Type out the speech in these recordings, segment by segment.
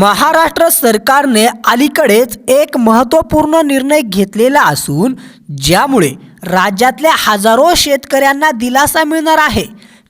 महाराष्ट्र सरकारने अलीकडेच एक महत्त्वपूर्ण निर्णय घेतलेला असून ज्यामुळे राज्यातल्या हजारो शेतकऱ्यांना दिलासा मिळणार आहे.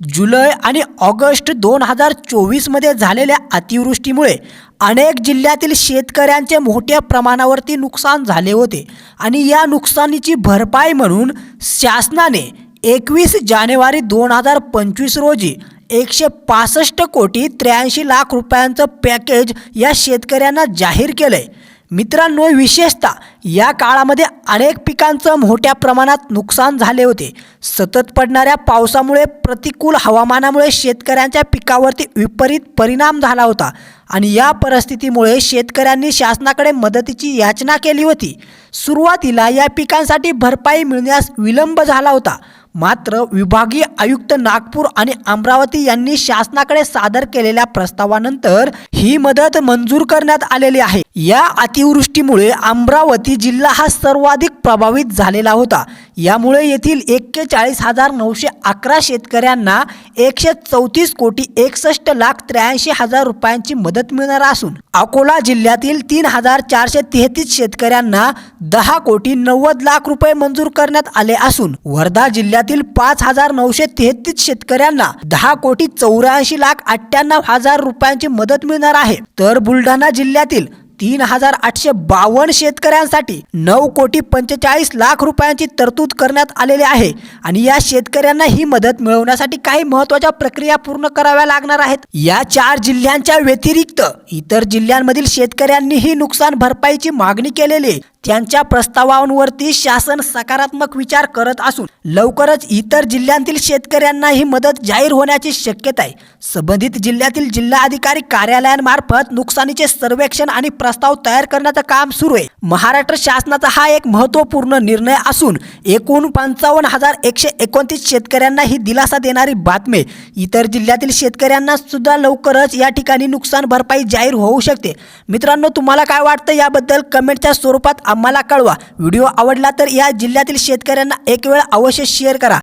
जुलै आणि ऑगस्ट दोन हजार चोवीसमध्ये झालेल्या अतिवृष्टीमुळे अनेक जिल्ह्यातील शेतकऱ्यांचे मोठ्या प्रमाणावरती नुकसान झाले होते आणि या नुकसानीची भरपाई म्हणून शासनाने एकवीस जानेवारी दोन हजार पंचवीस रोजी एकशे पासष्ट कोटी त्र्याऐंशी लाख रुपयांचं पॅकेज या शेतकऱ्यांना जाहीर केलं आहे मित्रांनो विशेषतः या काळामध्ये अनेक पिकांचं मोठ्या प्रमाणात नुकसान झाले होते. सतत पडणाऱ्या पावसामुळे प्रतिकूल हवामानामुळे शेतकऱ्यांच्या पिकावरती विपरीत परिणाम झाला होता आणि या परिस्थितीमुळे शेतकऱ्यांनी शासनाकडे मदतीची याचना केली होती. सुरुवातीला या पिकांसाठी भरपाई मिळण्यास विलंब झाला होता. मात्र विभागीय आयुक्त नागपूर आणि अमरावती यांनी शासनाकडे सादर केलेल्या प्रस्तावानंतर ही मदत मंजूर करण्यात आलेली आहे. या अतिवृष्टीमुळे अमरावती जिल्हा हा सर्वाधिक प्रभावित झालेला होता. यामुळे येथील एक्केचाळीस हजार नऊशे अकरा शेतकऱ्यांना एकशे चौतीस कोटी एकसष्ट लाख त्र्याऐंशी हजार रुपयांची मदत मिळणार असून अकोला जिल्ह्यातील तीन हजार चारशे तेहतीस शेतकऱ्यांना दहा कोटी नव्वद लाख रुपये मंजूर करण्यात आले असून वर्धा जिल्ह्यात राज्यातील पाच हजार नऊशे तेहतीस शेतकऱ्यांना दहा कोटी चौऱ्याऐंशी लाख अठ्ठ्याण्णव हजार रुपयांची मदत मिळणार आहे. तर बुलढाणा जिल्ह्यातील तीन हजार आठशे बावन्न शेतकऱ्यांसाठी नऊ कोटी पंचेचाळीस लाख रुपयांची तरतूद करण्यात आलेली आहे. आणि या शेतकऱ्यांना ही मदत मिळवण्यासाठी काही महत्त्वाच्या प्रक्रिया पूर्ण कराव्या लागणार आहेत. या चार जिल्ह्यांच्या व्यतिरिक्त इतर जिल्ह्यांमधील शेतकऱ्यांनीही नुकसान भरपाईची मागणी केलेली त्यांच्या प्रस्तावांवरती शासन सकारात्मक विचार करत असून लवकरच इतर जिल्ह्यांतील शेतकऱ्यांना ही मदत जाहीर होण्याची शक्यता आहे. संबंधित जिल्ह्यातील जिल्हाधिकारी कार्यालयांमार्फत नुकसानीचे सर्वेक्षण आणि प्र प्रस्ताव तयार करण्याचं काम सुरू आहे. महाराष्ट्र शासनाचा हा एक महत्त्वपूर्ण निर्णय असून एकूण पंचावन्न हजार एकशे एकोणतीस शेतकऱ्यांना ही दिलासा देणारी बातमी इतर जिल्ह्यातील शेतकऱ्यांना सुद्धा लवकरच या ठिकाणी नुकसान भरपाई जाहीर होऊ शकते. मित्रांनो तुम्हाला काय वाटतं याबद्दल कमेंटच्या स्वरूपात आम्हाला कळवा. व्हिडिओ आवडला तर या जिल्ह्यातील शेतकऱ्यांना एक वेळ अवश्य शेअर करा.